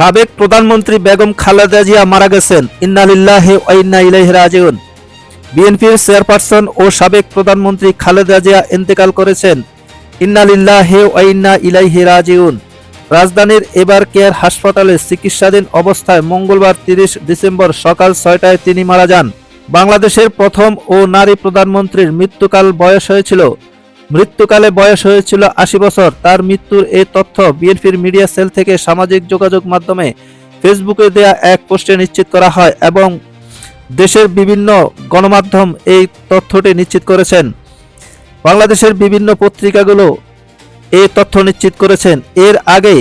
সাবেক প্রধানমন্ত্রী বেগম খালেদা জিয়া মারা গেছেন। ইন্নালিল্লাহি বিএনপির চেয়ারপারসন ও সাবেক প্রধানমন্ত্রী খালেদা জিয়া ইন্তেকাল করেছেন। ইন্নালিল্লাহি ওয়া ইন্না ইলাইহি রাজিউন। রাজধানীর এবার কেয়ার হাসপাতালে চিকিৎসাধীন অবস্থায় মঙ্গলবার তিরিশ ডিসেম্বর সকাল ছয়টায় তিনি মারা যান। বাংলাদেশের প্রথম ও নারী প্রধানমন্ত্রীর মৃত্যুকাল বয়স হয়েছিল মৃত্যুকালে বয়স হয়েছিল আশি বছর। তার মৃত্যুর এই তথ্য বিএনপির মিডিয়া সেল থেকে সামাজিক যোগাযোগ মাধ্যমে ফেসবুকে দেয়া এক পোস্টে নিশ্চিত করা হয় এবং দেশের বিভিন্ন গণমাধ্যম এই তথ্যটি নিশ্চিত করেছেন। বাংলাদেশের বিভিন্ন পত্রিকাগুলো এই তথ্য নিশ্চিত করেছেন। এর আগে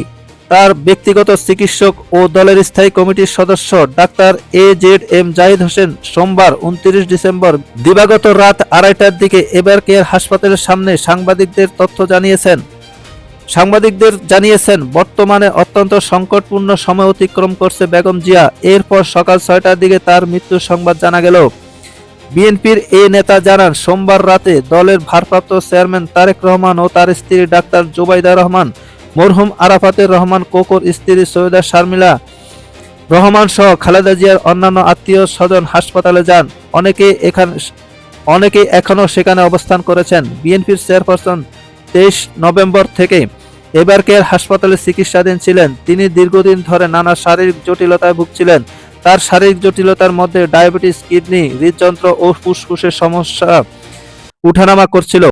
তার ব্যক্তিগত চিকিৎসক ও দলের স্থায়ী কমিটির সদস্য doctor A Z M Zahid Hossain সোমবার উনত্রিশ ডিসেম্বর দিবাগত রাত আড়াইটার দিকে এবার কেয়ার হাসপাতালের সামনে সাংবাদিকদের তথ্য জানিয়েছেন। সাংবাদিকদের জানিয়েছেন, বর্তমানে অত্যন্ত সংকটপূর্ণ সময় অতিক্রম করছে বেগম জিয়া। এরপর সকাল ছয়টার দিকে তার মৃত্যুর সংবাদ জানা গেল। বিএনপির এ নেতা জানান, সোমবার রাতে দলের ভারপ্রাপ্ত চেয়ারম্যান তারেক রহমান ও তার স্ত্রী ডাক্তার জুবাইদা রহমান মরহুম আরাফাতের রহমান কোকর স্ত্রী সৈয়দা শারমিলা রহমান সহ খালেদা জিয়ার অন্যান্য আত্মীয় স্বজন হাসপাতালে যান। অনেকে এখানে অনেকেই এখনও সেখানে অবস্থান করেছেন। বিএনপির চেয়ারপারসন তেইশ নভেম্বর থেকে এবার হাসপাতালে চিকিৎসাধীন ছিলেন। তিনি দীর্ঘদিন ধরে নানা শারীরিক জটিলতায় ভুগছিলেন। তার শারীরিক জটিলতার মধ্যে ডায়াবেটিস, কিডনি, হৃদযন্ত্র ও ফুসফুসের সমস্যা উঠানামা করছিল।